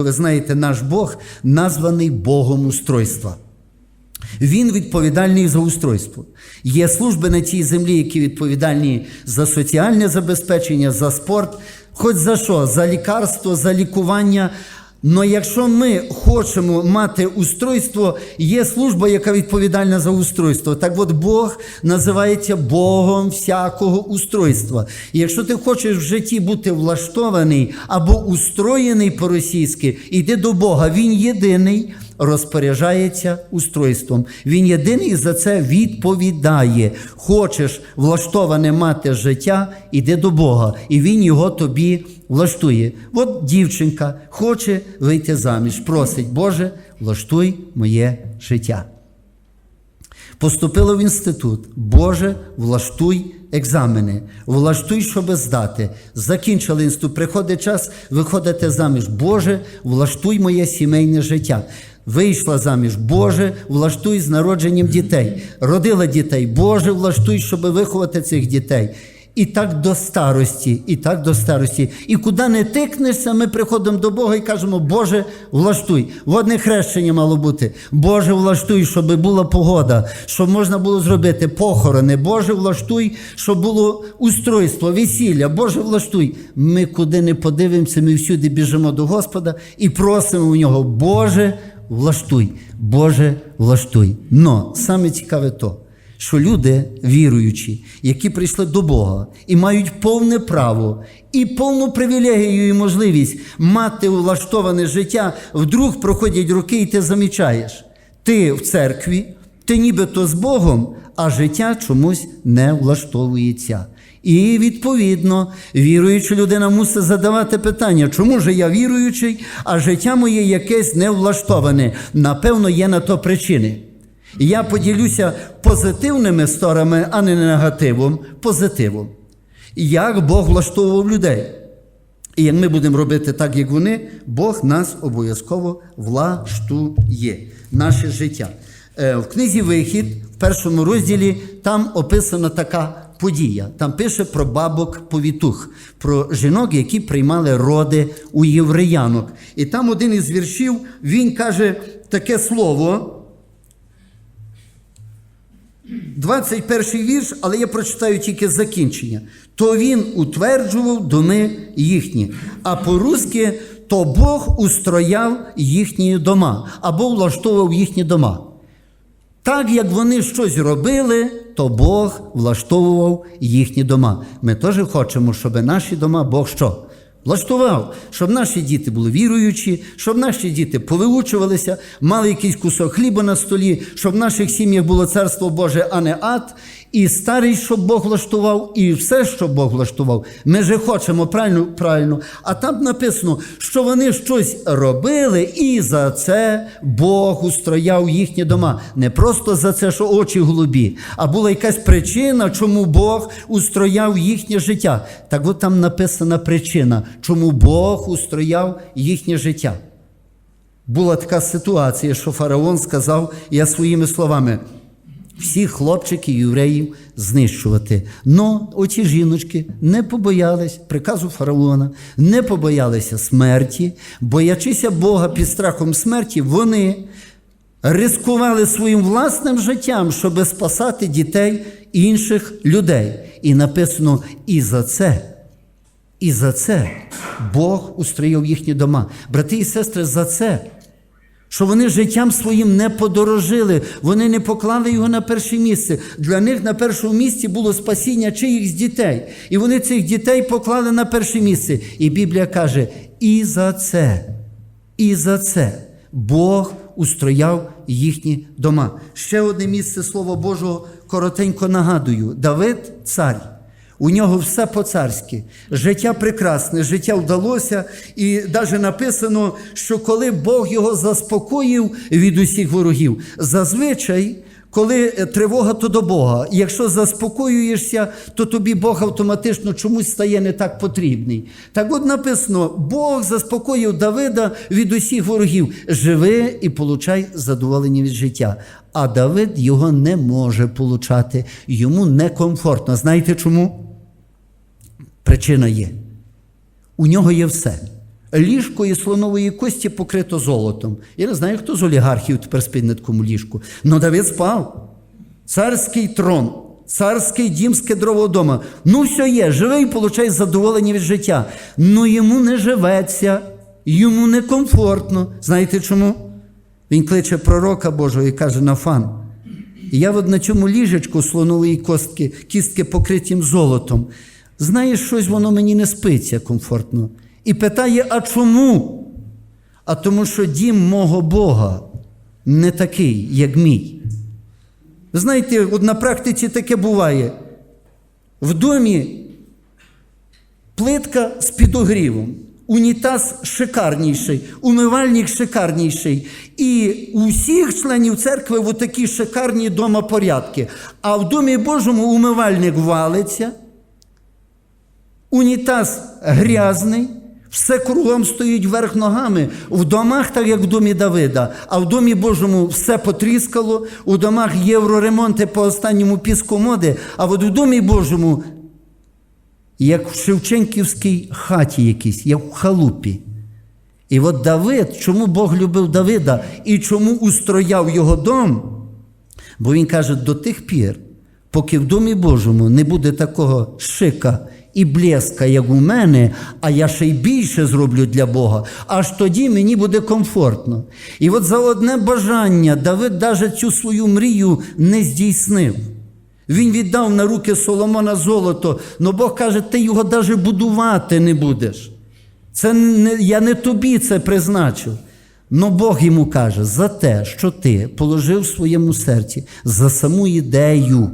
Ви знаєте, наш Бог названий Богом устройства. Він відповідальний за устройство. Є служби на цій землі, які відповідальні за соціальне забезпечення, за спорт, хоч за що, за лікарство, за лікування. Но якщо ми хочемо мати устройство, є служба, яка відповідальна за устройство. Так от Бог називається Богом всякого устройства. І якщо ти хочеш в житті бути влаштований або устроєний по-російськи, йди до Бога. Він єдиний розпоряджається устройством. Він єдиний за це відповідає. Хочеш влаштоване мати життя, іди до Бога, і Він його тобі влаштує. От дівчинка хоче вийти заміж, просить, Боже, влаштуй моє життя. Поступила в інститут. Боже, влаштуй екзамени, влаштуй, щоб здати. Закінчили інститут, приходить час, виходите заміж. Боже, влаштуй моє сімейне життя. Вийшла заміж, Боже, влаштуй з народженням дітей. Родила дітей, Боже, влаштуй, щоб виховати цих дітей. І так до старості, і так до старості. І куди не тикнешся, ми приходимо до Бога і кажемо, Боже, влаштуй. Водне хрещення мало бути. Боже, влаштуй, щоб була погода, щоб можна було зробити похорони. Боже, влаштуй, щоб було устройство, весілля. Боже, влаштуй. Ми куди не подивимося, ми всюди біжимо до Господа і просимо у нього, Боже, влаштуй, Боже, влаштуй. Но саме цікаве то що люди віруючі, які прийшли до Бога і мають повне право і повну привілегію і можливість мати влаштоване життя, вдруг проходять роки, і ти замічаєш, ти в церкві, ти нібито з Богом, а життя чомусь не влаштовується. І відповідно, віруюча людина мусить задавати питання, чому ж я віруючий, а життя моє якесь не влаштоване. Напевно, є на то причини. Я поділюся позитивними сторонами, а не негативом, позитивом. Як Бог влаштовував людей. І як ми будемо робити так, як вони, Бог нас обов'язково влаштує, наше життя. Е, В книзі Вихід, в першому розділі, там описана така подія. Там пише про бабок повітух, про жінок, які приймали роди у євреянок. І там один із віршів він каже таке слово. 21 вірш, але я прочитаю тільки закінчення. То він утверджував доми їхні, а по-русски то Бог устрояв їхні дома або влаштовував їхні дома. Так як вони щось робили, то Бог влаштовував їхні дома. Ми теж хочемо, щоб наші дома Бог що? Влаштував, щоб наші діти були віруючі, щоб наші діти повиучувалися, мали якийсь кусок хліба на столі, щоб в наших сім'ях було царство Боже, а не ад. І старий, щоб Бог влаштував, і все, що Бог влаштував. Ми же хочемо правильно, правильно. А там написано, що вони щось робили, і за це Бог устрояв їхні дома. Не просто за це, що очі голубі, а була якась причина, чому Бог устрояв їхнє життя. Так от там написана причина, чому Бог устрояв їхнє життя. Була така ситуація, що фараон сказав, я своїми словами всіх хлопчиків євреїв знищувати. Но оці жіночки не побоялись приказу фараона, не побоялися смерті, боячися Бога під страхом смерті, вони ризикували своїм власним життям, щоб спасати дітей інших людей. І написано і за це. І за це Бог устроїв їхні дома. Брати і сестри, за це що вони життям своїм не подорожили, вони не поклали його на перше місце. Для них на першому місці було спасіння чиїхсь дітей. І вони цих дітей поклали на перше місце. І Біблія каже: і за це, і за це Бог устрояв їхні дома. Ще одне місце Слова Божого коротенько нагадую: Давид цар. У нього все по-царськи. Життя прекрасне, життя вдалося, і навіть написано, що коли Бог його заспокоїв від усіх ворогів, зазвичай, коли тривога, то до Бога. Якщо заспокоюєшся, то тобі Бог автоматично чомусь стає не так потрібний. Так от написано: Бог заспокоїв Давида від усіх ворогів. Живи і получай задоволення від життя. А Давид його не може получати, йому некомфортно. Знаєте чому? Причина є. У нього є все. Ліжко із слонової кості покрито золотом. Я не знаю, хто з олігархів тепер спить на такому ліжку. Но Давид спав. Царський трон, царський дім з кедрового дома. Ну, все є, живе і получає задоволення від життя. Ну йому не живеться, йому некомфортно. Знаєте чому? Він кличе пророка Божого і каже: Нафан. Я от на цьому ліжечку слонової костки, кістки покритім золотом. Знаєш, щось воно мені не спиться комфортно. І питає: а чому? А тому, що дім мого Бога не такий, як мій. Знаєте, от на практиці таке буває. В домі плитка з підогрівом, унітаз шикарніший, умивальник шикарніший. І у всіх членів церкви в такі шикарні дома порядки. А в домі Божому умивальник валиться, унітаз грязний. Все кругом стоїть вверх ногами. В домах, так як в домі Давида, а в домі Божому все потріскало, у домах євроремонти по останньому піску моди, а от у домі Божому, як в Шевченківській хаті якійсь, як в халупі. І от Давид, чому Бог любив Давида і чому устрояв його дом? Бо він каже, до тих пір, поки в домі Божому не буде такого шика і блеска, як у мене, а я ще й більше зроблю для Бога, аж тоді мені буде комфортно. І от за одне бажання Давид навіть цю свою мрію не здійснив. Він віддав на руки Соломона золото, але Бог каже, ти його навіть будувати не будеш. Це не, я не тобі це призначив. Но Бог йому каже, за те, що ти положив в своєму серці, за саму ідею,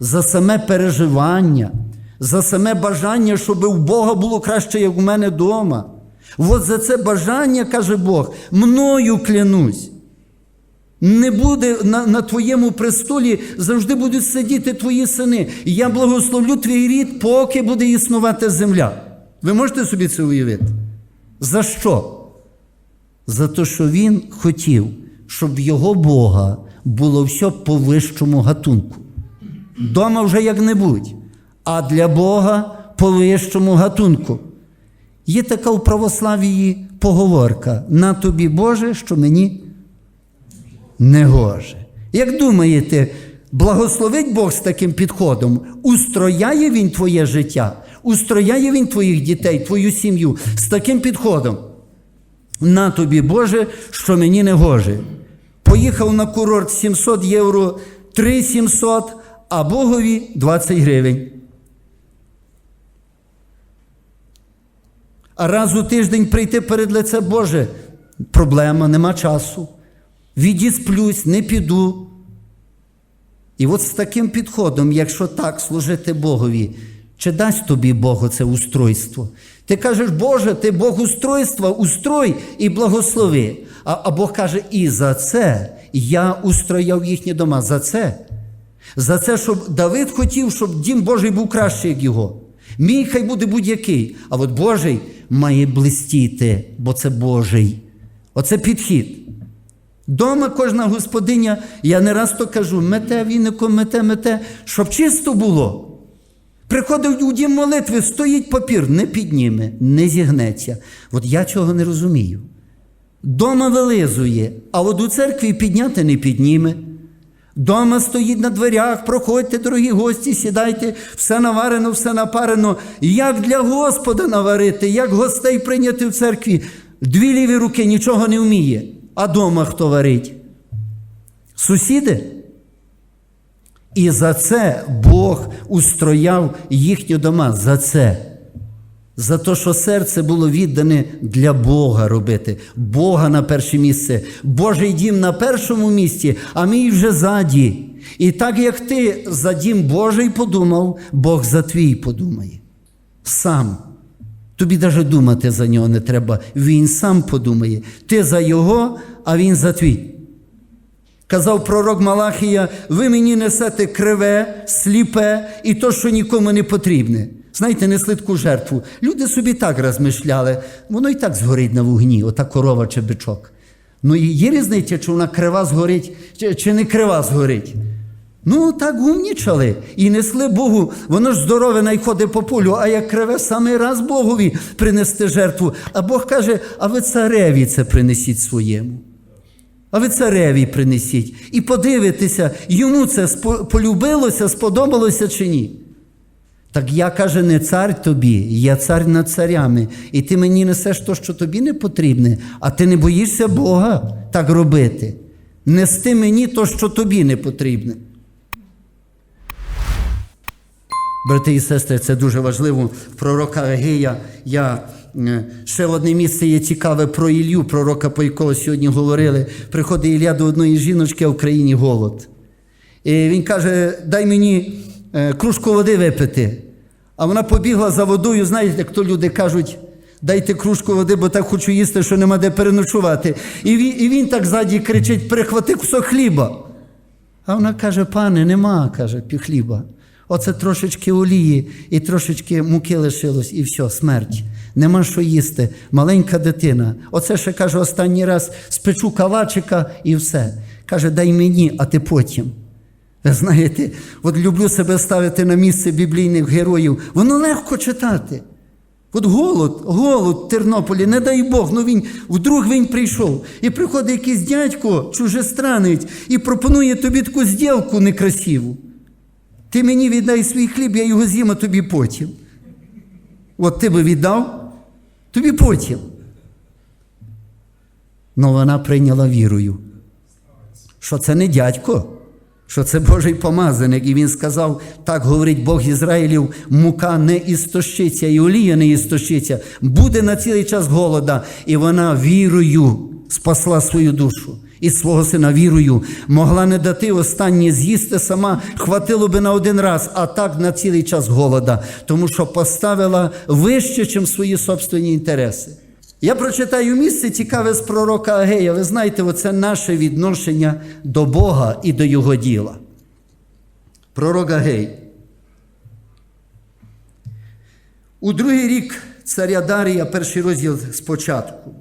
за саме переживання, за саме бажання, щоб у Бога було краще, як у мене вдома. От за це бажання, каже Бог, мною клянусь. Не буде на, на твоєму престолі завжди будуть сидіти твої сини. Я благословлю твій рід, поки буде існувати земля. Ви можете собі це уявити? За що? За те, що він хотів, щоб його Бога було все по вищому гатунку. Дома вже як-небудь, а для Бога по вищому гатунку. Є така в православії поговорка: на тобі Боже, що мені не гоже. Як думаєте, благословить Бог з таким підходом? Устрояє Він твоє життя, устрояє Він твоїх дітей, твою сім'ю з таким підходом. На тобі, Боже, що мені не гоже. Поїхав на курорт 700 євро, 3 700, а Богові 20 гривень. А раз у тиждень прийти перед лице Боже проблема, нема часу. Відісплюсь, не піду. І от з таким підходом, якщо так служити Богові, чи дасть тобі Бог це устройство? Ти кажеш, Боже, ти Бог устройства, устрой і благослови. А, а Бог каже, і за це я устрояв їхні дома. За це. За це, щоб Давид хотів, щоб дім Божий був кращий, як його. Мій хай буде будь-який, а от Божий має блистіти, бо це Божий. Оце підхід. Дома кожна господиня, я не раз то кажу, мете віником, мете, мете, щоб чисто було. Приходить у дім молитви, стоїть папір, не підніме, не зігнеться. От я цього не розумію. Дома вилизує, а от у церкві підняти не підніме. Дома стоїть на дверях, проходьте, дорогі гості, сідайте, все наварено, все напарено. Як для Господа наварити, як гостей прийняти в церкві. Дві ліві руки нічого не вміє. А дома хто варить? Сусіди? І за це Бог устрояв їхні дома. За це. За те, що серце було віддане для Бога робити, Бога на перше місце, Божий дім на першому місці, а мій вже ззаді. І так як ти за дім Божий подумав, Бог за твій подумає. Сам. Тобі навіть думати за нього не треба. Він сам подумає. Ти за його, а він за твій. Казав пророк Малахія, ви мені несете криве, сліпе і то, що нікому не потрібне. Знаєте, не слідку жертву. Люди собі так розмишляли, воно і так згорить на вогні, ота корова чи бичок. Ну і є різниця, чи вона крива згорить, чи, чи не крива згорить. Ну, так гумнічали і несли Богу. Воно ж здорове найходить по полю, а як криве самий раз Богові принести жертву. А Бог каже: а ви цареві це принесіть своєму. А ви цареві принесіть. І подивитеся, йому це полюбилося, сподобалося чи ні. Так я каже, не цар тобі, я цар над царями. І ти мені несеш то, що тобі не потрібне, а ти не боїшся Бога так робити. Нести мені то, що тобі не потрібне. Брати і сестри, це дуже важливо. Пророка Агея я е, ще одне місце є цікаве про Ілью, пророка, по якого сьогодні говорили. Приходить Ілля до одної жіночки, а в країні голод. І він каже: дай мені е, кружку води випити. А вона побігла за водою, знаєте, як то люди кажуть, дайте кружку води, бо так хочу їсти, що нема де переночувати. І він, і він так ззаді кричить: перехвати кусок хліба. А вона каже: пане, нема, каже, хліба. Оце трошечки олії і трошечки муки лишилось, і все, смерть. Нема що їсти. Маленька дитина. Оце ще каже останній раз спечу кавачика і все. Каже, дай мені, а ти потім. Знаєте, от люблю себе ставити на місце біблійних героїв. Воно легко читати. От голод, голод в Тернополі, не дай Бог, ну він вдруг він прийшов. І приходить якийсь дядько, чужестранець, і пропонує тобі таку зділку некрасиву. Ти мені віддай свій хліб, я його з'їм, тобі потім. От ти би віддав, тобі потім. Ну вона прийняла вірою, що це не дядько, що це Божий помазаник. І він сказав: так говорить Бог Ізраїлів, мука не істощиться, і олія не істощиться, буде на цілий час голода. І вона вірою спасла свою душу. І свого сина вірою могла не дати останнє з'їсти сама, хватило би на один раз, а так на цілий час голода, тому що поставила вище, ніж свої собственні інтереси. Я прочитаю місце цікаве з пророка Агея. Ви знаєте, оце наше відношення до Бога і до Його діла. Пророк Агей. У другий рік царя Дарія, перший розділ спочатку.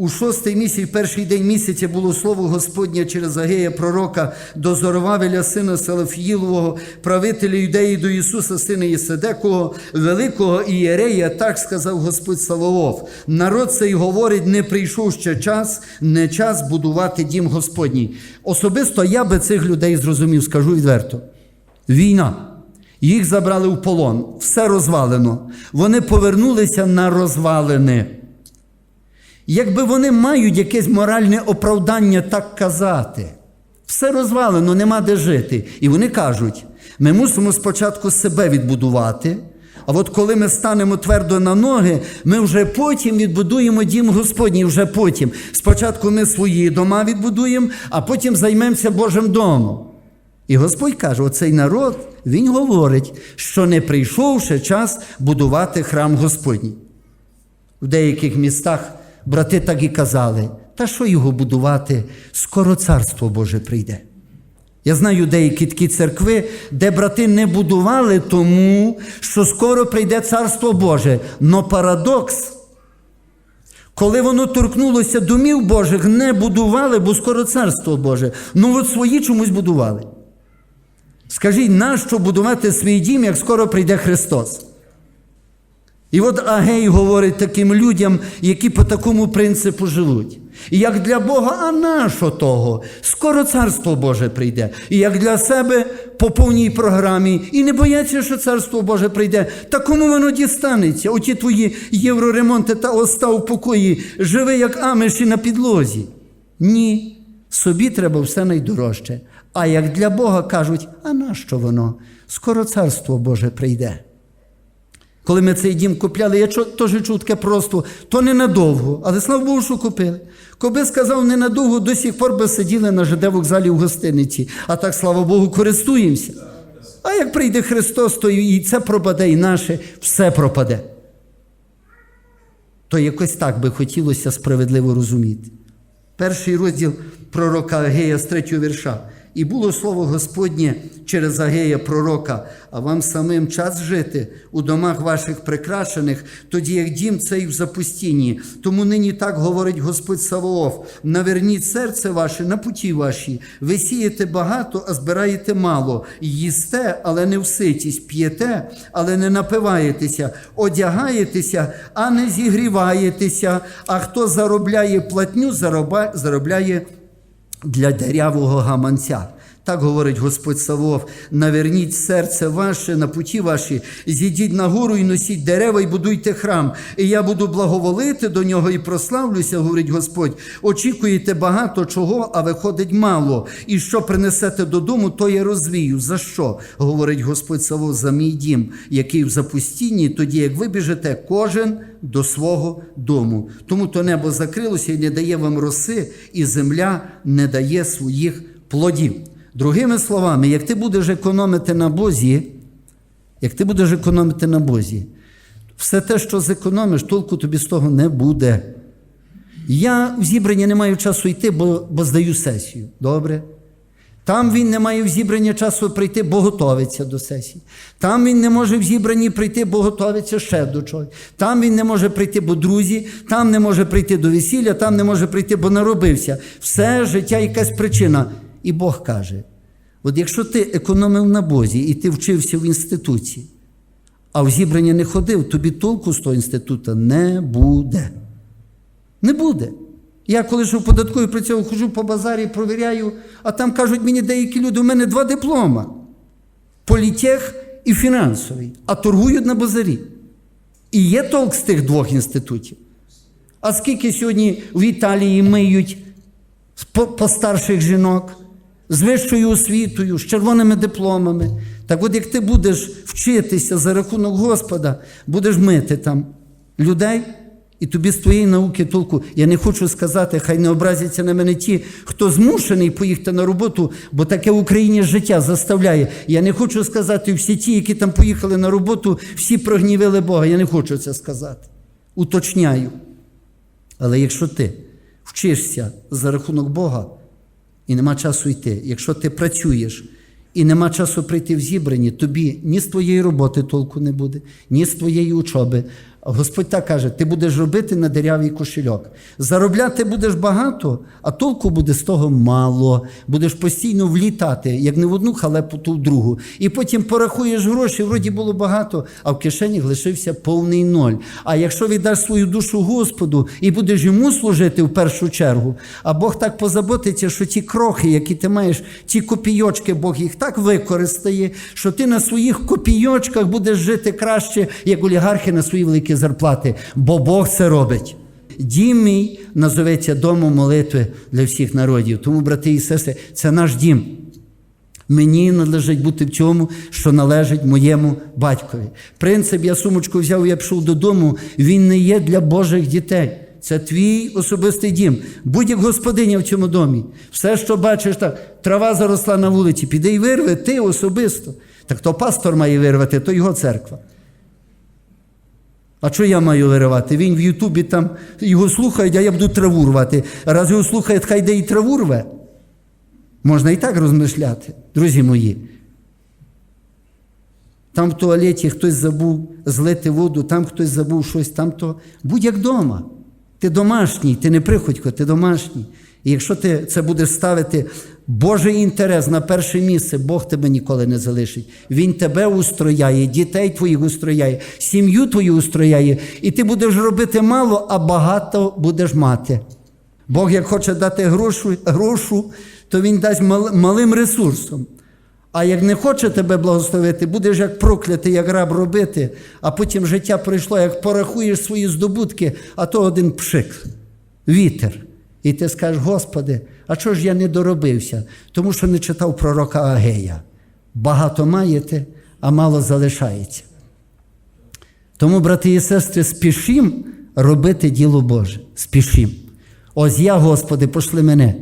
У шостий місяць, перший день місяця було слово Господнє через Агея пророка до Зоровавеля, сина Салафіїлового, правителя юдеї до Ісуса, сина Єседекого, великого ієрея, так сказав Господь Саваоф. Народ цей говорить, не прийшов ще час, не час будувати дім Господній. Особисто я би цих людей зрозумів, скажу відверто. Війна. Їх забрали в полон, все розвалено. Вони повернулися на розвалини. Якби вони мають якесь моральне оправдання так казати, все розвалено, нема де жити. І вони кажуть: ми мусимо спочатку себе відбудувати, а от коли ми станемо твердо на ноги, ми вже потім відбудуємо дім Господній, вже потім. Спочатку ми свої дома відбудуємо, а потім займемося Божим домом. І Господь каже: оцей народ, він говорить, що не прийшов ще час будувати храм Господній. В деяких містах брати так і казали, та що його будувати, скоро царство Боже прийде. Я знаю деякі такі церкви, де брати не будували тому, що скоро прийде царство Боже. Но парадокс, коли воно торкнулося домів Божих, не будували, бо скоро царство Боже. Ну от свої чомусь будували. Скажіть, нащо будувати свій дім, як скоро прийде Христос? І от Агей говорить таким людям, які по такому принципу живуть. І як для Бога, а нащо того? Скоро царство Боже прийде. І як для себе по повній програмі, і не бояться, що царство Боже прийде. Та кому воно дістанеться? Оті твої євроремонти та оста в покої, живи, як амиші на підлозі. Ні. Собі треба все найдорожче. А як для Бога кажуть, а нащо воно? Скоро царство Боже прийде. Коли ми цей дім купляли, я теж чув таке просто, то ненадовго, але слава Богу, що купили. Коби сказав ненадовго, до сих пор би сиділи на ЖД вокзалі в гостиниці, а так, слава Богу, користуємося. А як прийде Христос, то і це пропаде, і наше, все пропаде. То якось так би хотілося справедливо розуміти. Перший розділ пророка Агея з третього вірша. І було слово Господнє через Агея пророка, а вам самим час жити у домах ваших прикрашених, тоді як дім цей в запустінні. Тому нині так говорить Господь Саваоф: наверніть серце ваше на путі ваші. Ви сієте багато, а збираєте мало. Їсте, але не вситість, п'єте, але не напиваєтеся, одягаєтеся, а не зігріваєтеся. А хто заробляє платню, заробляє для дерявого гаманця. Так говорить Господь Савов, наверніть серце ваше на путі ваші, зійдіть на гору і носіть дерева, і будуйте храм. І я буду благоволити до нього і прославлюся, говорить Господь. Очікуєте багато чого, а виходить мало. І що принесете додому, то я розвію. За що? говорить Господь Савов, за мій дім, який в запустінні, тоді як вибіжете кожен до свого дому. Тому то небо закрилося і не дає вам роси, і земля не дає своїх плодів. Другими словами, як ти будеш економити на Бозі, як ти будеш економити на Бозі, все те, що зекономиш, толку тобі з того не буде. Я в зібрання не маю часу йти, бо, бо здаю сесію. Добре? Там він не має в зібрання часу прийти, бо готовиться до сесії. Там він не може в зібранні прийти, бо готовиться ще до чогось. Там він не може прийти, бо друзі, там не може прийти до весілля, там не може прийти, бо наробився. Все життя якась причина. І Бог каже: от якщо ти економив на Бозі і ти вчився в інституті, а в зібрання не ходив, тобі толку з того інституту не буде. Не буде. Я коли ж в податковій працював, хожу по базарі, провіряю, а там кажуть мені деякі люди, у мене два диплома: політех і фінансовий, а торгують на базарі. І є толк з тих двох інститутів. А скільки сьогодні в Італії миють по- постарших жінок з вищою освітою, з червоними дипломами. Так от як ти будеш вчитися за рахунок Господа, будеш мити там людей, і тобі з твоєї науки толку. Я не хочу сказати, хай не образяться на мене ті, хто змушений поїхати на роботу, бо таке в Україні життя заставляє. Я не хочу сказати, всі ті, які там поїхали на роботу, всі прогнівили Бога. Я не хочу це сказати. Уточняю. Але якщо ти вчишся за рахунок Бога і нема часу йти, якщо ти працюєш і нема часу прийти в зібрані, тобі ні з твоєї роботи толку не буде, ні з твоєї учоби. Господь так каже: ти будеш робити на дерев'яний кошельок. Заробляти будеш багато, а толку буде з того мало. Будеш постійно влітати, як не в одну халепу, то в другу. І потім порахуєш гроші, вроді було багато, а в кишені лишився повний ноль. А якщо віддаш свою душу Господу і будеш йому служити в першу чергу, а Бог так позаботиться, що ті крохи, які ти маєш, ті копійочки, Бог їх так використає, що ти на своїх копійочках будеш жити краще, як олігархи на свої великі зарплати, бо Бог це робить. Дім мій назоветься домом молитви для всіх народів. Тому, брати і сестри, це наш дім. Мені належить бути в цьому, що належить моєму батькові. Принцип, я сумочку взяв, я пішов додому, він не є для Божих дітей. Це твій особистий дім. Будь як господиня в цьому домі. Все, що бачиш, так, трава заросла на вулиці, піди і вирви, ти особисто. Так то пастор має вирвати, то його церква. А що я маю виривати? Він в Ютубі там його слухають, а я буду траву рвати. Раз його слухають, хай де і траву рве. Можна і так розмишляти, друзі мої. Там в туалеті хтось забув злити воду, там хтось забув щось, там то. Будь як вдома. Ти домашній, ти не приходько, ти домашній. І якщо ти це будеш ставити Божий інтерес на перше місце, Бог тебе ніколи не залишить. Він тебе устрояє, дітей твоїх устрояє, сім'ю твою устрояє, і ти будеш робити мало, а багато будеш мати. Бог, як хоче дати грошу, грошу то Він дасть мал- малим ресурсом. А як не хоче тебе благословити, будеш як проклятий, як раб робити, а потім життя пройшло, як порахуєш свої здобутки, а то один пшик, вітер. І ти скажеш, Господи, а чого ж я не доробився? Тому що не читав пророка Агея. Багато маєте, а мало залишається. Тому, брати і сестри, спішім робити діло Боже. Спішім. Ось я, Господи, пошли мене.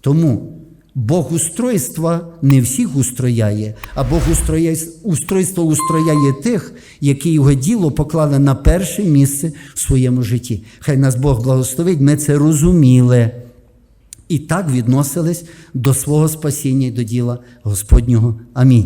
Тому Бог устройства не всіх устрояє, а Бог устрояє, устройство устрояє тих, які його діло поклали на перше місце в своєму житті. Хай нас Бог благословить, ми це розуміли. і так відносились до свого спасіння і до діла Господнього. Амінь.